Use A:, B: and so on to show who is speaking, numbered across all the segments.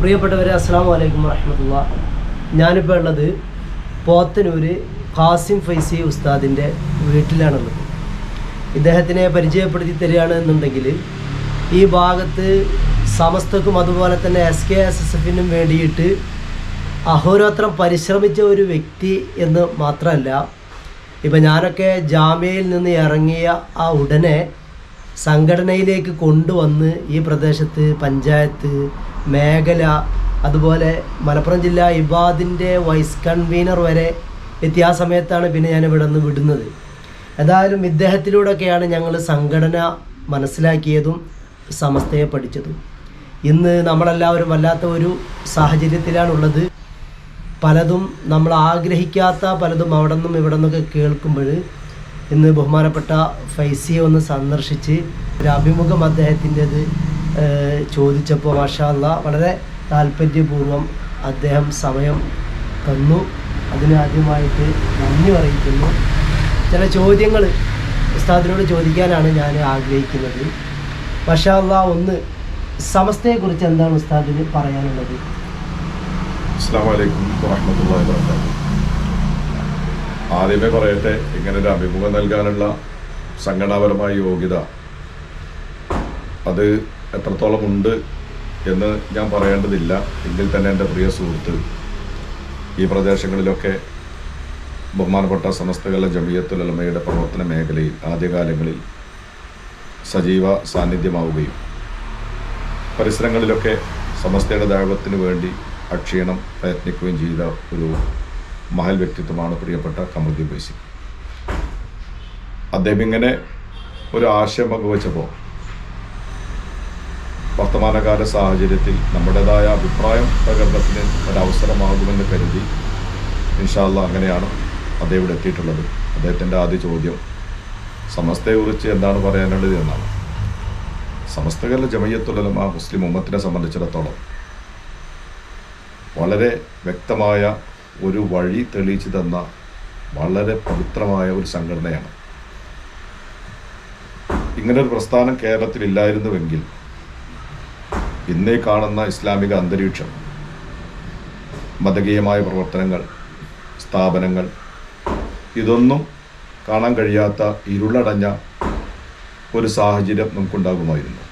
A: പ്രിയപ്പെട്ടവരെ അസ്സാം വലൈക്കും വറഹമത്തുള്ള. ഞാനിപ്പോൾ ഉള്ളത് പോത്തനൂര് ഖാസിം ഫൈസി ഉസ്താദിന്റെ വീട്ടിലാണുള്ളത്. ഇദ്ദേഹത്തിനെ പരിചയപ്പെടുത്തി തരികയാണ് എന്നുണ്ടെങ്കിൽ ഈ ഭാഗത്ത് സമസ്തക്കും അതുപോലെ തന്നെ എസ് കെ എസ് എസ് എഫിനും വേണ്ടിയിട്ട് അഹോരാത്രം പരിശ്രമിച്ച ഒരു വ്യക്തി എന്ന് മാത്രമല്ല ഇപ്പം ഞാനൊക്കെ ജാമ്യയിൽ നിന്ന് ഇറങ്ങിയ ആ ഉടനെ സംഘടനയിലേക്ക് കൊണ്ടുവന്ന് ഈ പ്രദേശത്ത് പഞ്ചായത്ത് മേഖല അതുപോലെ മലപ്പുറം ജില്ല ഇബാദിന്റെ വൈസ് കൺവീനർ വരെ എത്തിയ ആ സമയത്താണ് പിന്നെ ഞാൻ ഇവിടെ നിന്ന് വിടുന്നത്. ഏതായാലും ഇദ്ദേഹത്തിലൂടെയൊക്കെയാണ് ഞങ്ങൾ സംഘടന മനസ്സിലാക്കിയതും സമസ്തയെ പഠിച്ചതും. ഇന്ന് നമ്മളെല്ലാവരും വല്ലാത്ത ഒരു സാഹചര്യത്തിലാണുള്ളത്. പലതും നമ്മൾ ആഗ്രഹിക്കാത്ത പലതും അവിടെ നിന്നും ഇവിടെ നിന്നൊക്കെ കേൾക്കുമ്പോൾ ഇന്ന് ബഹുമാനപ്പെട്ട ഫൈസിയെ ഒന്ന് സന്ദർശിച്ച് ഒരു അഭിമുഖം അദ്ദേഹത്തിന്റെത് ചോദിച്ചപ്പോൾ മാഷാല്ല വളരെ താല്പര്യപൂർവം അദ്ദേഹം സമയം തന്നു. അതിന് ആദ്യമായിട്ട് നന്ദി അറിയിക്കുന്നു. ചില ചോദ്യങ്ങൾ ഉസ്താദിനോട് ചോദിക്കാനാണ് ഞാൻ ആഗ്രഹിക്കുന്നത്. മാഷാല്ല ഒന്ന് സമസ്തയെക്കുറിച്ച് എന്താണ് ഉസ്താദിന് പറയാനുള്ളത്?
B: അസ്സാം വലൈക്കും വാഹമത്തല്ലാ വാബർക്കാത്തു ആദ്യമേ പറയട്ടെ ഇങ്ങനെ ഒരു അഭിമുഖം നൽകാനുള്ള സംഘടനാപരമായ യോഗ്യത അത് എത്രത്തോളം ഉണ്ട് എന്ന് ഞാൻ പറയേണ്ടതില്ല. എങ്കിൽ തന്നെ എന്റെ പ്രിയ സുഹൃത്ത് ഈ പ്രദേശങ്ങളിലൊക്കെ ബഹുമാനപ്പെട്ട ജമിയത്തുൽ അലമയുടെ പ്രവർത്തന മേഖലയിൽ ആദ്യകാലങ്ങളിൽ സജീവ സാന്നിധ്യമാവുകയും പരിസരങ്ങളിലൊക്കെ സമസ്തയുടെ ദൈവത്തിന് വേണ്ടി അക്ഷീണം പ്രയത്നിക്കുകയും ചെയ്ത ഒരു മഹൽ വ്യക്തിത്വമാണ് പ്രിയപ്പെട്ട കമൽദീപ് ബൈസി. അദ്ദേഹം ഇങ്ങനെ ഒരു ആശയം പങ്കുവച്ചപ്പോൾ വർത്തമാനകാല സാഹചര്യത്തിൽ നമ്മുടേതായ അഭിപ്രായം പ്രകടനത്തിന് ഒരവസരമാകുമെന്ന് കരുതി ഇൻഷാല്ല അങ്ങനെയാണ് അദ്ദേഹം ഇവിടെ എത്തിയിട്ടുള്ളത്. അദ്ദേഹത്തിന്റെ ആദ്യ ചോദ്യം സമസ്തയെക്കുറിച്ച് എന്താണ് പറയാനുള്ളത് എന്നാണ്. സമസ്തകളുടെ ജമയ്യത്തുലമ മുസ്ലിം ഉമ്മത്തിനെ സംബന്ധിച്ചിടത്തോളം വളരെ വ്യക്തമായ ഒരു വഴി തെളിയിച്ചു തന്ന വളരെ പവിത്രമായ ഒരു സംഘടനയാണ്. ഇങ്ങനെ ഒരു പ്രസ്ഥാനം കേരളത്തിൽ ഇല്ലായിരുന്നുവെങ്കിൽ ഇന്നേ കാണുന്ന ഇസ്ലാമിക അന്തരീക്ഷം മതകീയമായ പ്രവർത്തനങ്ങൾ സ്ഥാപനങ്ങൾ ഇതൊന്നും കാണാൻ കഴിയാത്ത ഇരുളടഞ്ഞ ഒരു സാഹചര്യം നമുക്കുണ്ടാകുമായിരുന്നു.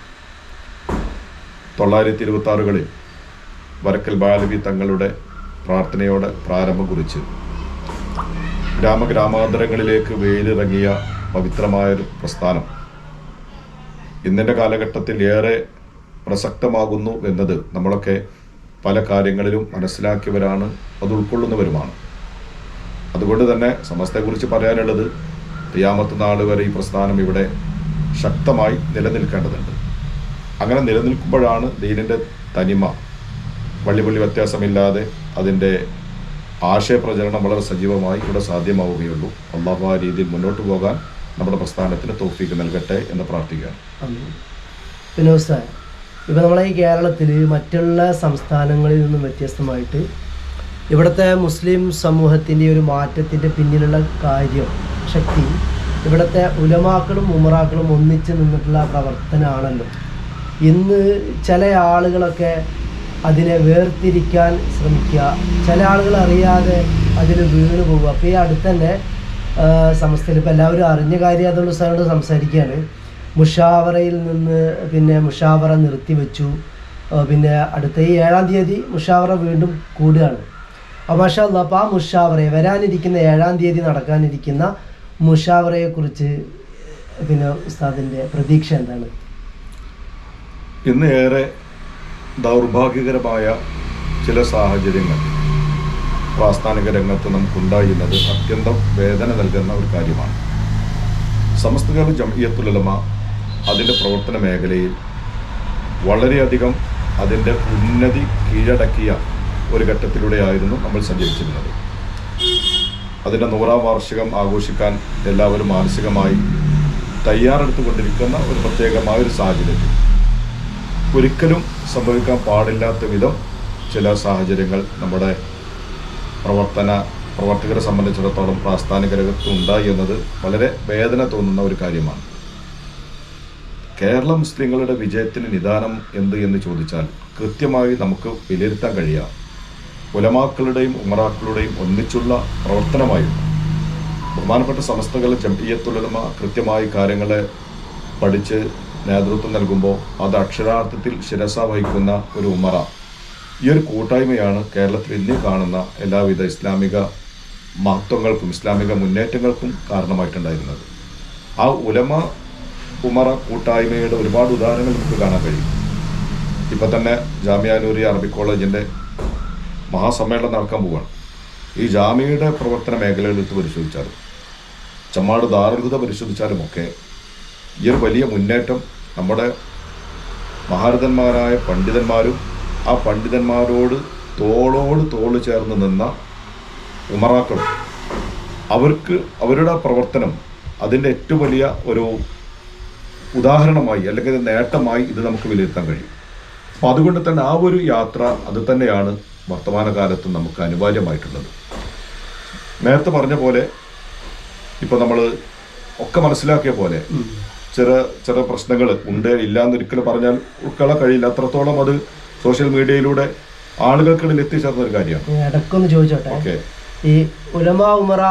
B: തൊള്ളായിരത്തി ഇരുപത്തി ആറുകളിൽ വരക്കൽ ബാലവി തങ്ങളുടെ പ്രാർത്ഥനയോടെ പ്രാരംഭം കുറിച്ച് ഗ്രാമഗ്രാമാന്തരങ്ങളിലേക്ക് വെയിലിറങ്ങിയ പവിത്രമായൊരു പ്രസ്ഥാനം. ഇന്നിന്റെ കാലഘട്ടത്തിൽ ഏറെ പ്രസക്തമാകുന്നു എന്നത് നമ്മളൊക്കെ പല കാര്യങ്ങളിലും മനസ്സിലാക്കിയവരാണ് അത് ഉൾക്കൊള്ളുന്നവരുമാണ്. അതുകൊണ്ട് തന്നെ സമസ്തയെക്കുറിച്ച് പറയാനുള്ളത് തിയാമത്ത് നാൾ വരെ ഈ പ്രസ്ഥാനം ഇവിടെ ശക്തമായി നിലനിൽക്കേണ്ടതുണ്ട്. അങ്ങനെ നിലനിൽക്കുമ്പോഴാണ് ദീനിന്റെ തനിമ വള്ളിപുള്ളി വ്യത്യാസമില്ലാതെ അതിന്റെ ആശയപ്രചരണം വളരെ സജീവമായി ഇവിടെ സാധ്യമാവുകയുള്ളൂ. അള്ളാഹു ആ രീതിയിൽ മുന്നോട്ട് പോകാൻ നമ്മുടെ പ്രസ്ഥാനത്തിന് തോഫീക്ക് നൽകട്ടെ എന്ന് പ്രാർത്ഥിക്കുകയാണ്.
A: ഇപ്പം നമ്മളെ ഈ കേരളത്തിൽ മറ്റുള്ള സംസ്ഥാനങ്ങളിൽ നിന്നും വ്യത്യസ്തമായിട്ട് ഇവിടുത്തെ മുസ്ലിം സമൂഹത്തിന്റെ ഒരു മാറ്റത്തിന്റെ പിന്നിലുള്ള കാര്യം ശക്തി ഇവിടുത്തെ ഉലമാക്കളും ഉമറാക്കളും ഒന്നിച്ച് നിന്നിട്ടുള്ള പ്രവർത്തനമാണല്ലോ. ഇന്ന് ചില ആളുകളൊക്കെ അതിനെ വേർതിരിക്കാൻ ശ്രമിക്കുക. ചില ആളുകൾ അറിയാതെ അതിൽ വീണ് പോവുക അപ്പോൾ ഈ അടുത്ത് തന്നെ സംസ്ഥയിൽ ഇപ്പോൾ എല്ലാവരും അറിഞ്ഞ കാര്യം അതുള്ള സാറിനോട് സംസാരിക്കുകയാണ്. മുഷാവറയിൽ നിന്ന് പിന്നെ മുഷാവറ നിർത്തിവെച്ചു. പിന്നെ അടുത്ത ഈ ഏഴാം തീയതി മുഷാവറ വീണ്ടും കൂടുകയാണ്. അപ്പോൾ മാഷാ അപ്പോൾ ആ മുഷാവറയെ വരാനിരിക്കുന്ന ഏഴാം തീയതി നടക്കാനിരിക്കുന്ന മുഷാവറയെക്കുറിച്ച് പിന്നെ ഉസ്താദിന്റെ പ്രതീക്ഷ എന്താണ്?
B: ഇന്ന് ഏറെ ദൗർഭാഗ്യകരമായ ചില സാഹചര്യങ്ങൾ. പ്രാസ്ഥാനിക രംഗത്ത് നമുക്കുണ്ടായിരുന്നത് അത്യന്തം വേദന നൽകുന്ന ഒരു കാര്യമാണ്. സമസ്തകാല ജമിയത്തുലമ അതിന്റെ പ്രവർത്തന മേഖലയിൽ വളരെയധികം അതിന്റെ ഉന്നതി കീഴടക്കിയ ഒരു ഘട്ടത്തിലൂടെയായിരുന്നു നമ്മൾ സഞ്ചരിച്ചിരുന്നത്. അതിന്റെ നൂറാം വാർഷികം ആഘോഷിക്കാൻ എല്ലാവരും മാനസികമായി തയ്യാറെടുത്തുകൊണ്ടിരിക്കുന്ന ഒരു പ്രത്യേകമായ ഒരു സാഹചര്യത്തിൽ ഒരിക്കലും സംഭവിക്കാൻ പാടില്ലാത്ത വിധം ചില സാഹചര്യങ്ങൾ നമ്മുടെ പ്രവർത്തന പ്രവർത്തകരെ സംബന്ധിച്ചിടത്തോളം പ്രാസ്ഥാനിക രംഗത്ത് ഉണ്ടായി എന്നത് വളരെ വേദന തോന്നുന്ന ഒരു കാര്യമാണ്. കേരള മുസ്ലിങ്ങളുടെ വിജയത്തിന് നിദാനം എന്ത് എന്ന് ചോദിച്ചാൽ കൃത്യമായി നമുക്ക് വിലയിരുത്താൻ കഴിയാം. ഉലമാക്കളുടെയും ഉമറാക്കളുടെയും ഒന്നിച്ചുള്ള പ്രവർത്തനമായും ബഹുമാനപ്പെട്ട സമസ്തകളെ ജംഇയ്യത്തുലമ കൃത്യമായി കാര്യങ്ങളെ പഠിച്ച് നേതൃത്വം നൽകുമ്പോൾ അത് അക്ഷരാർത്ഥത്തിൽ ശിരസ വഹിക്കുന്ന ഒരു ഉമറ. ഈ ഒരു കൂട്ടായ്മയാണ് കേരളത്തിൽ ഇന്ന് കാണുന്ന എല്ലാവിധ ഇസ്ലാമിക മഹത്വങ്ങൾക്കും ഇസ്ലാമിക മുന്നേറ്റങ്ങൾക്കും കാരണമായിട്ടുണ്ടായിരുന്നത്. ആ ഉലമ ഉമറ കൂട്ടായ്മയുടെ ഒരുപാട് ഉദാഹരണങ്ങൾ നമുക്ക് കാണാൻ കഴിയും. ഇപ്പം തന്നെ ജാമ്യാനൂരി അറബി കോളേജിന്റെ മഹാസമ്മേളനം നടക്കാൻ പോവുകയാണ് ഈ ജാമ്യയുടെ പ്രവർത്തന മേഖലകൾ എടുത്ത് പരിശോധിച്ചാലും ചമ്മാട് ദാറുൽഹുദ പരിശോധിച്ചാലുമൊക്കെ ഈ ഒരു വലിയ മുന്നേറ്റം നമ്മുടെ മഹാരഥന്മാരായ പണ്ഡിതന്മാരും ആ പണ്ഡിതന്മാരോട് തോളോട് തോൾ ചേർന്ന് നിന്ന ഉമറാക്കളും അവർക്ക് അവരുടെ പ്രവർത്തനം അതിന്റെ ഏറ്റവും വലിയ ഒരു ഉദാഹരണമായി അല്ലെങ്കിൽ നേട്ടമായി ഇത് നമുക്ക് വിലയിരുത്താൻ കഴിയും. അപ്പോൾ അതുകൊണ്ട് തന്നെ ആ ഒരു യാത്ര അത് തന്നെയാണ് വർത്തമാനകാലത്ത് നമുക്ക് അനിവാര്യമായിട്ടുള്ളത്. നേരത്തെ പറഞ്ഞ പോലെ ഇപ്പോൾ നമ്മൾ ഒക്കെ മനസ്സിലാക്കിയ പോലെ ചെറു ചെറിയ പ്രശ്നങ്ങൾ ഉണ്ട് ഇല്ല എന്നൊരിക്കലും പറഞ്ഞാൽ ഉൾക്കൊള്ളാൻ കഴിയില്ല. അത്രത്തോളം അത് സോഷ്യൽ മീഡിയയിലൂടെ ആളുകൾക്കിടയിൽ എത്തിച്ചേർന്ന ഒരു കാര്യമാണ്
A: ഇടക്കൊന്ന് ചോദിച്ചോട്ടെ? ഈ ഉലമ ഉമറ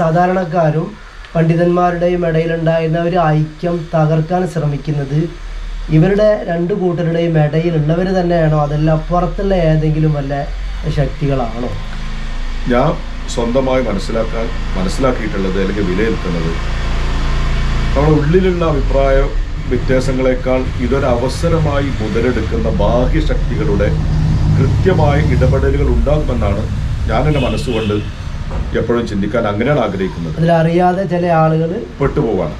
A: സാധാരണക്കാരും പണ്ഡിതന്മാരുടെയും ഇടയിലുണ്ടായിരുന്ന ഒരു ഐക്യം തകർക്കാൻ ശ്രമിക്കുന്നത് ഇവരുടെ രണ്ട് കൂട്ടരുടെയും ഇടയിലുള്ളവർ തന്നെയാണോ? അതല്ല അപ്പുറത്തുള്ള ഏതെങ്കിലും വല്ല ശക്തികളാണോ?
B: ഞാൻ സ്വന്തമായി മനസ്സിലാക്കാൻ മനസ്സിലാക്കിയിട്ടുള്ളത് അല്ലെങ്കിൽ വിലയിരുത്തുന്നത് നമ്മുടെ ഉള്ളിലുള്ള അഭിപ്രായ വ്യത്യാസങ്ങളെക്കാൾ ഇതൊരവസരമായി മുതലെടുക്കുന്ന ബാഹ്യശക്തികളുടെ കൃത്യമായ ഇടപെടലുകൾ ഉണ്ടാകുമെന്നാണ് ഞാൻ എന്റെ മനസ്സുകൊണ്ട് എപ്പോഴും ചിന്തിക്കാൻ അങ്ങനെയാണ് ആഗ്രഹിക്കുന്നത്.
A: അതിലറിയാതെ ചില ആളുകൾ
B: പെട്ടുപോവാണ്.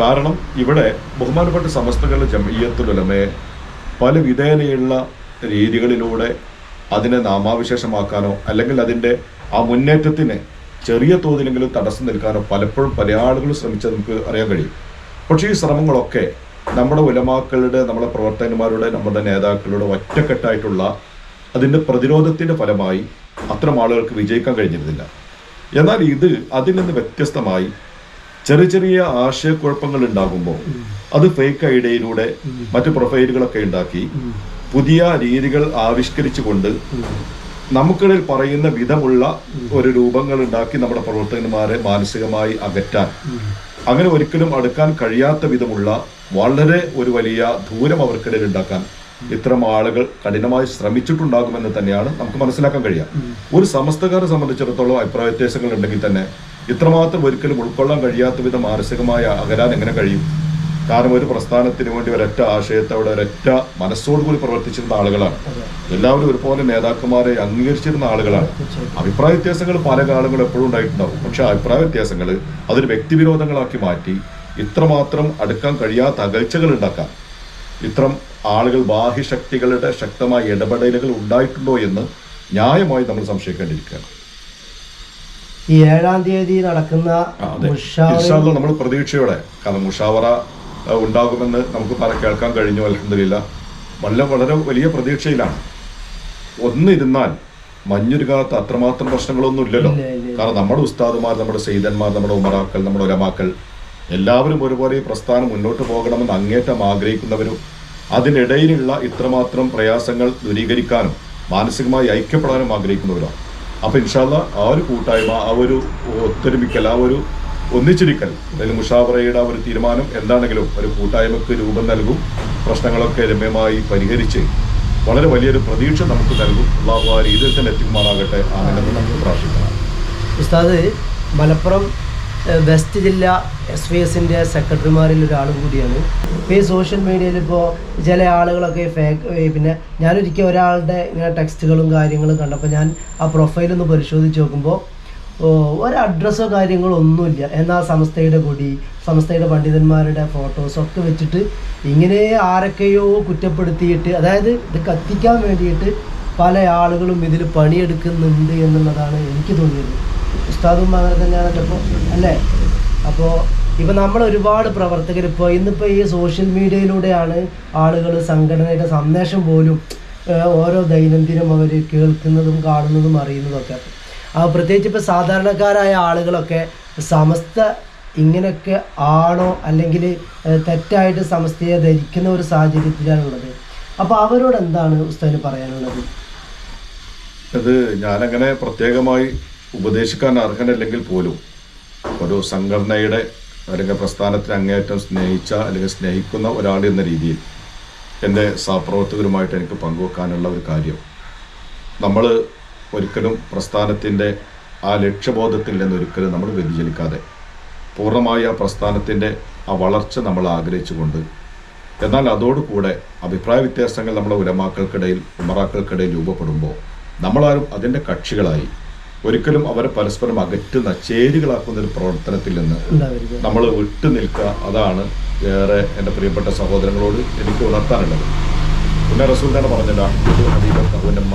B: കാരണം ഇവിടെ ബഹുമാനപ്പെട്ട സമസ്തകളുടെ ജമീയത്തുലമയെ പല വിധേനയുള്ള രീതികളിലൂടെ അതിനെ നാമാവിശേഷമാക്കാനോ അല്ലെങ്കിൽ അതിന്റെ ആ മുന്നേറ്റത്തിന് ചെറിയ തോതിലെങ്കിലും തടസ്സം നിൽക്കാനോ പലപ്പോഴും പല ആളുകൾ ശ്രമിച്ചത് നമുക്ക് അറിയാൻ കഴിയും. പക്ഷേ ഈ ശ്രമങ്ങളൊക്കെ നമ്മുടെ ഉലമാക്കളുടെ നമ്മുടെ പ്രവർത്തകന്മാരുടെ നമ്മുടെ നേതാക്കളുടെ ഒറ്റക്കെട്ടായിട്ടുള്ള അതിന്റെ പ്രതിരോധത്തിന്റെ ഫലമായി അത്തരം ആളുകൾക്ക് വിജയിക്കാൻ കഴിഞ്ഞിരുന്നില്ല. എന്നാൽ ഇത് അതിൽ നിന്ന് വ്യത്യസ്തമായി ചെറിയ ചെറിയ ആശയക്കുഴപ്പങ്ങൾ ഉണ്ടാകുമ്പോൾ അത് ഫേക്ക് ഐഡിയയിലൂടെ മറ്റു പ്രൊഫൈലുകളൊക്കെ ഉണ്ടാക്കി പുതിയ രീതികൾ ആവിഷ്കരിച്ചുകൊണ്ട് നമുക്കിടയിൽ പറയുന്ന വിധമുള്ള ഒരു രൂപങ്ങൾ ഉണ്ടാക്കി നമ്മുടെ പ്രവർത്തകന്മാരെ മാനസികമായി അകറ്റാൻ. അങ്ങനെ ഒരിക്കലും അടുക്കാൻ കഴിയാത്ത വിധമുള്ള വളരെ ഒരു വലിയ ദൂരം അവർക്കിടയിൽ ഉണ്ടാക്കാൻ ഇത്തരം ആളുകൾ കഠിനമായി ശ്രമിച്ചിട്ടുണ്ടാകുമെന്ന് തന്നെയാണ് നമുക്ക് മനസ്സിലാക്കാൻ കഴിയുക. ഒരു സമസ്തക്കാരെ സംബന്ധിച്ചിടത്തോളം അഭിപ്രായ വ്യത്യാസങ്ങൾ ഉണ്ടെങ്കിൽ തന്നെ ഇത്രമാത്രം ഒരിക്കലും ഉൾക്കൊള്ളാൻ കഴിയാത്ത വിധം മാനസികമായ അകരാൻ എങ്ങനെ കഴിയും? കാരണം ഒരു പ്രസ്ഥാനത്തിന് വേണ്ടി ഒരൊറ്റ ആശയത്തോടെ ഒരൊറ്റ മനസ്സോടുകൂടി പ്രവർത്തിച്ചിരുന്ന ആളുകളാണ്. എല്ലാവരും ഒരുപോലെ നേതാക്കന്മാരെ അംഗീകരിച്ചിരുന്ന ആളുകളാണ്. അഭിപ്രായ വ്യത്യാസങ്ങൾ പല കാലങ്ങളും എപ്പോഴും ഉണ്ടായിട്ടുണ്ടാവും. പക്ഷെ അഭിപ്രായ വ്യത്യാസങ്ങൾ അതൊരു വ്യക്തിവിരോധങ്ങളാക്കി മാറ്റി ഇത്രമാത്രം അടുക്കാൻ കഴിയാത്ത അകൽച്ചകൾ ഉണ്ടാക്കാം ഇത്തരം ആളുകൾ ബാഹ്യശക്തികളുടെ ശക്തമായ ഇടപെടലുകൾ ഉണ്ടായിട്ടുണ്ടോ എന്ന് ന്യായമായി നമ്മൾ സംശയിക്കേണ്ടിയിരിക്കുകയാണ്.
A: ഈ ഏഴാം തീയതി നടക്കുന്ന
B: നമ്മൾ പ്രതീക്ഷയോടെ കാരണം മുഷാവറ ഉണ്ടാകുമെന്ന് നമുക്ക് പറ കേൾക്കാൻ കഴിഞ്ഞു അലഹമില്ല വളരെ വളരെ വലിയ പ്രതീക്ഷയിലാണ്. ഒന്നിരുന്നാൽ മഞ്ഞുരുകാത്ത അത്രമാത്രം പ്രശ്നങ്ങളൊന്നും ഇല്ലല്ലോ.
A: ഇല്ല, ഇല്ല.
B: കാരണം നമ്മുടെ ഉസ്താദുമാർ നമ്മുടെ സെയ്തന്മാർ നമ്മുടെ ഉമറാക്കൾ നമ്മുടെ ഒരമാക്കൾ എല്ലാവരും ഒരുപോലെ ഈ പ്രസ്ഥാനം മുന്നോട്ട് പോകണമെന്ന് അങ്ങേറ്റം ആഗ്രഹിക്കുന്നവരും അതിനിടയിലുള്ള ഇത്രമാത്രം പ്രയാസങ്ങൾ ദൂരീകരിക്കാനും മാനസികമായി ഐക്യപ്പെടാനും ആഗ്രഹിക്കുന്നവരാണ്. അപ്പൊ ഇൻഷാല്ല ആ ഒരു കൂട്ടായ്മ ആ ഒരു ഒത്തൊരുമിക്കൽ ആ ഒരു ഒന്നിച്ചിരിക്കൽ. അതായത് മുഷാവറയുടെ ഒരു തീരുമാനം എന്താണെങ്കിലും ഒരു കൂട്ടായ്മക്ക് രൂപം നൽകും. പ്രശ്നങ്ങളൊക്കെ രമ്യമായി പരിഹരിച്ച് വളരെ വലിയൊരു പ്രതീക്ഷ നമുക്ക് നൽകും. അള്ളാഹു ആ രീതിയിൽ തന്നെ എത്തിക്കുമാറാകട്ടെ. ആണെന്ന് നമുക്ക് പ്രാർത്ഥിക്കണം
A: ഉസ്താദ് മലപ്പുറം വെസ്റ്റ് ജില്ല എസ് വി എസിന്റെ സെക്രട്ടറിമാരിൽ ഒരാളും കൂടിയാണ്. ഇപ്പോൾ ഈ സോഷ്യൽ മീഡിയയിൽ ഇപ്പോൾ ചില ആളുകളൊക്കെ ഫേക്ക് പിന്നെ ഞാനൊരിക്കൽ ഒരാളുടെ ഇങ്ങനെ ടെക്സ്റ്റുകളും കാര്യങ്ങളും കണ്ടപ്പോൾ ഞാൻ ആ പ്രൊഫൈലൊന്ന് പരിശോധിച്ച് നോക്കുമ്പോൾ ഒരു അഡ്രസ്സോ കാര്യങ്ങളോ ഒന്നുമില്ല. എന്നാൽ സംസ്ഥയുടെ കൊടി സംസ്ഥയുടെ പണ്ഡിതന്മാരുടെ ഫോട്ടോസ് ഒക്കെ വെച്ചിട്ട് ഇങ്ങനെ ആരൊക്കെയോ കുറ്റപ്പെടുത്തിയിട്ട് അതായത് ഇത് കത്തിക്കാൻ വേണ്ടിയിട്ട് പല ആളുകളും ഇതിൽ പണിയെടുക്കുന്നുണ്ട് എന്നുള്ളതാണ് എനിക്ക് തോന്നിയത്. ഉസ്താദും അങ്ങനെ തന്നെയാണ് ഇപ്പോൾ അല്ലേ? അപ്പോൾ ഇപ്പം നമ്മൾ ഒരുപാട് പ്രവർത്തകർ ഇപ്പോൾ ഇന്നിപ്പോൾ ഈ സോഷ്യൽ മീഡിയയിലൂടെയാണ് ആളുകൾ സംഘടനയുടെ സന്ദേശം പോലും ഓരോ ദൈനംദിനം അവർ കേൾക്കുന്നതും കാണുന്നതും അറിയുന്നതും ഒക്കെ. ആ പ്രത്യേകിച്ച് ഇപ്പോൾ സാധാരണക്കാരായ ആളുകളൊക്കെ സമസ്ത ഇങ്ങനെയൊക്കെ ആണോ അല്ലെങ്കിൽ തെറ്റായിട്ട് സമസ്തയെ ധരിക്കുന്ന ഒരു സാഹചര്യത്തിലാണുള്ളത്. അപ്പോൾ അവരോട് എന്താണ് ഉസ്താദിന് പറയാനുള്ളത്?
B: അത് ഞാനങ്ങനെ പ്രത്യേകമായി ഉപദേശിക്കാൻ അർഹനല്ലെങ്കിൽ പോലും ഒരു സംഘടനയുടെ അല്ലെങ്കിൽ പ്രസ്ഥാനത്തിന് അങ്ങേയറ്റം സ്നേഹിച്ച അല്ലെങ്കിൽ സ്നേഹിക്കുന്ന ഒരാൾ എന്ന രീതിയിൽ എന്റെ സഹപ്രവർത്തകരുമായിട്ട് എനിക്ക് പങ്കുവെക്കാനുള്ള ഒരു കാര്യം. നമ്മൾ ഒരിക്കലും പ്രസ്ഥാനത്തിന്റെ ആ ലക്ഷ്യബോധത്തിൽ നിന്ന് ഒരിക്കലും നമ്മൾ വ്യതിചലിക്കാതെ പൂർണമായി ആ പ്രസ്ഥാനത്തിന്റെ ആ വളർച്ച നമ്മൾ ആഗ്രഹിച്ചുകൊണ്ട് എന്നാൽ അതോടുകൂടെ അഭിപ്രായ വ്യത്യാസങ്ങൾ നമ്മുടെ ഉലമാക്കൾക്കിടയിൽ ഉമറാക്കൾക്കിടയിൽ രൂപപ്പെടുമ്പോൾ നമ്മളാരും അതിന്റെ കക്ഷികളായി ഒരിക്കലും അവരെ പരസ്പരം അകറ്റുന്ന ചേരികളാക്കുന്ന ഒരു പ്രവർത്തനത്തിൽ നിന്ന് നമ്മൾ വിട്ടു നിൽക്കുക. അതാണ് ഏറെ എന്റെ പ്രിയപ്പെട്ട സഹോദരങ്ങളോട് എനിക്ക് ഉണർത്താനുള്ളത്. പിന്നെ റസൂൽ തന്നെ പറഞ്ഞില്ല ഹബീബമ്മ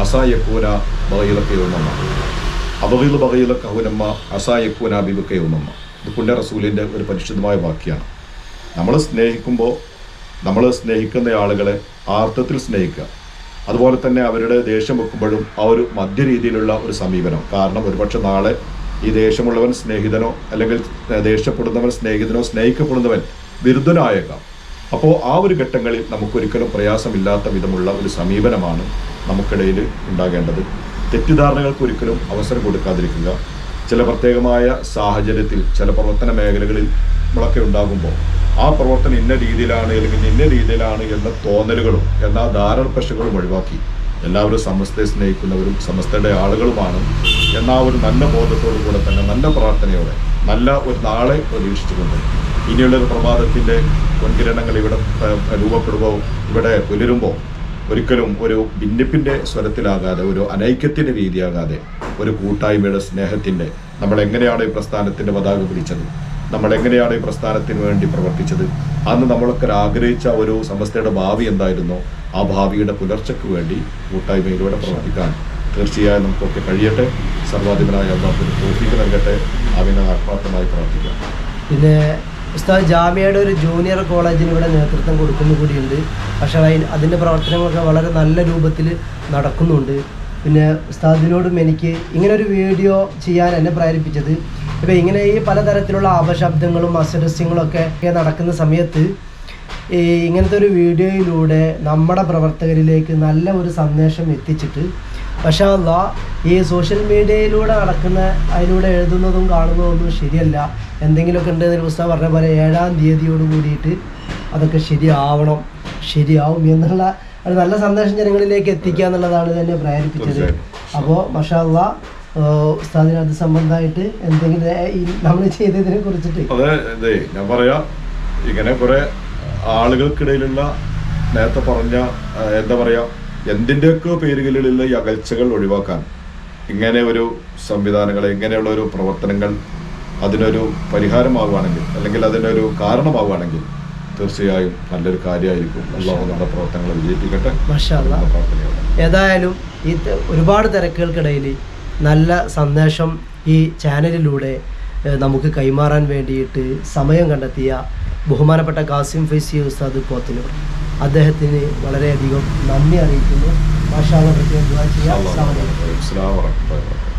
B: അസായക്കൂന ബഹയിലക്കയോന്നമ്മ അബഹീൽ ബഹയില കഹുനമ്മ അസായക്കൂന അബിബക്കയോന്നമ്മ ഇത് പുണ്യ റസൂലിന്റെ ഒരു പരിശുദ്ധമായ വാക്യാണ്. നമ്മൾ സ്നേഹിക്കുമ്പോൾ നമ്മൾ സ്നേഹിക്കുന്ന ആളുകളെ ആർത്ഥത്തിൽ സ്നേഹിക്കുക. അതുപോലെ തന്നെ അവരുടെ ദേഷ്യം വെക്കുമ്പോഴും ആ ഒരു മധ്യരീതിയിലുള്ള ഒരു സമീപനം. കാരണം ഒരുപക്ഷെ നാളെ ഈ ദേഷ്യമുള്ളവൻ സ്നേഹിതനോ അല്ലെങ്കിൽ ദേഷ്യപ്പെടുന്നവൻ സ്നേഹിതനോ സ്നേഹിക്കപ്പെടുന്നവൻ വിരുദ്ധനായേക്കാം. അപ്പോൾ ആ ഒരു ഘട്ടങ്ങളിൽ നമുക്കൊരിക്കലും പ്രയാസമില്ലാത്ത വിധമുള്ള ഒരു സമീപനമാണ് നമുക്കിടയിൽ ഉണ്ടാകേണ്ടത്. തെറ്റിദ്ധാരണകൾക്ക് ഒരിക്കലും അവസരം കൊടുക്കാതിരിക്കുക. ചില പ്രത്യേകമായ സാഹചര്യത്തിൽ ചില പ്രവർത്തന മേഖലകളിൽ നമ്മളൊക്കെ ഉണ്ടാകുമ്പോൾ ആ പ്രവർത്തനം ഇന്ന രീതിയിലാണ് അല്ലെങ്കിൽ ഇന്ന രീതിയിലാണ് എന്ന തോന്നലുകളും എന്ന ധാരണപ്പശകളും ഒഴിവാക്കി എല്ലാവരും സമസ്തയെ സ്നേഹിക്കുന്നവരും സമസ്തയുടെ ആളുകളുമാണ് എന്ന ഒരു നല്ല ബോധത്തോടു കൂടെ തന്നെ നല്ല പ്രാർത്ഥനയോടെ നല്ല ഒരു നാളെ പ്രതീക്ഷിച്ചുകൊണ്ട് ഇനിയുള്ളൊരു പ്രഭാതത്തിന്റെ പൊൻകിരണങ്ങൾ ഇവിടെ രൂപപ്പെടുമ്പോൾ ഇവിടെ പുലരുമ്പോൾ ഒരിക്കലും ഒരു ഭിന്നിപ്പിന്റെ സ്വരത്തിലാകാതെ ഒരു അനൈക്യത്തിന്റെ രീതിയാകാതെ ഒരു കൂട്ടായ്മയുടെ സ്നേഹത്തിന്റെ നമ്മൾ എങ്ങനെയാണ് ഈ പ്രസ്ഥാനത്തിന്റെ പതാക പിടിച്ചത് നമ്മൾ എങ്ങനെയാണ് ഈ പ്രസ്ഥാനത്തിന് വേണ്ടി പ്രവർത്തിച്ചത്? അന്ന് നമ്മളൊക്കെ ആഗ്രഹിച്ച ഒരു സമസ്തയുടെ ഭാവി എന്തായിരുന്നോ? ആ ഭാവിയുടെ പുലർച്ചയ്ക്ക് വേണ്ടി കൂട്ടായ്മയിലൂടെ പ്രവർത്തിക്കാൻ തീർച്ചയായും നമുക്കൊക്കെ കഴിയട്ടെ. സർവാധിപനായ അള്ളാഹുവിന് തോഫിക്ക് നൽകട്ടെ. അവനെ ആത്മാർത്ഥമായി പ്രാർത്ഥിക്കാം.
A: പിന്നെ ഉസ്താദ് ജാമ്യയുടെ ഒരു ജൂനിയർ കോളേജിന് ഇവിടെ നേതൃത്വം കൊടുക്കുന്നു കൂടിയുണ്ട്. പക്ഷേ അതിന് അതിന്റെ പ്രവർത്തനങ്ങളൊക്കെ വളരെ നല്ല രൂപത്തിൽ നടക്കുന്നുണ്ട്. പിന്നെ ഉസ്താദിനോടും എനിക്ക് ഇങ്ങനെ ഒരു വീഡിയോ ചെയ്യാൻ എന്നെ പ്രേരിപ്പിച്ചത്. ഇപ്പം ഇങ്ങനെ ഈ പലതരത്തിലുള്ള അപശബ്ദങ്ങളും അസരസ്യങ്ങളും നടക്കുന്ന സമയത്ത് ഈ ഇങ്ങനത്തെ ഒരു വീഡിയോയിലൂടെ നമ്മുടെ പ്രവർത്തകരിലേക്ക് നല്ല ഒരു സന്ദേശം എത്തിച്ചിട്ട് പക്ഷേ അല്ല ഈ സോഷ്യൽ മീഡിയയിലൂടെ നടക്കുന്ന അതിലൂടെ എഴുതുന്നതും കാണുന്നതൊന്നും ശരിയല്ല. എന്തെങ്കിലുമൊക്കെ ഉണ്ട് ഉണ്ടെങ്കിൽ പുസ്തകം പറഞ്ഞ പോലെ ഏഴാം തീയതിയോട് കൂടിയിട്ട് അതൊക്കെ ശരിയാവണം ശരിയാവും എന്നുള്ള ഒരു നല്ല സന്ദേശം ജനങ്ങളിലേക്ക് എത്തിക്കുക എന്നുള്ളതാണ് തന്നെ പ്രേരിപ്പിച്ചത്. അപ്പോൾ മഷാല്ല ഉസ്താദിന് അത് സംബന്ധമായിട്ട് എന്തെങ്കിലും നമ്മൾ ചെയ്തതിനെ കുറിച്ചിട്ട്.
B: അതെ അതെ ഞാൻ പറയാ ഇങ്ങനെ കുറെ ആളുകൾക്കിടയിലുള്ള നേരത്തെ പറഞ്ഞ എന്താ പറയാ എന്തിന്റെയൊക്കെ പേരുകളിലുള്ള ഈ അകൽച്ചകൾ ഒഴിവാക്കാൻ ഇങ്ങനെ ഒരു സംവിധാനങ്ങൾ ഇങ്ങനെയുള്ള ഒരു പ്രവർത്തനങ്ങൾ അതിനൊരു പരിഹാരമാവുകയാണെങ്കിൽ അല്ലെങ്കിൽ അതിനൊരു കാരണമാവുകയാണെങ്കിൽ തീർച്ചയായും നല്ലൊരു കാര്യമായിരിക്കും. അള്ളാഹു നമ്മുടെ പ്രവർത്തനങ്ങൾ വിജയിപ്പിക്കട്ടെ.
A: ഏതായാലും ഈ ഒരുപാട് തിരക്കുകൾക്കിടയിൽ നല്ല സന്ദേശം ഈ ചാനലിലൂടെ നമുക്ക് കൈമാറാൻ വേണ്ടിയിട്ട് സമയം കണ്ടെത്തിയ ബഹുമാനപ്പെട്ട കാസിം ഫൈസി ഉസ്താദ് പോത്തിനൂർ അദ്ദേഹത്തിന് വളരെയധികം നന്ദി അറിയിക്കുന്നു. മാഷാള്ള പ്രത്യേകം ചെയ്യാം.
B: അസ്സലാമു അലൈക്കും.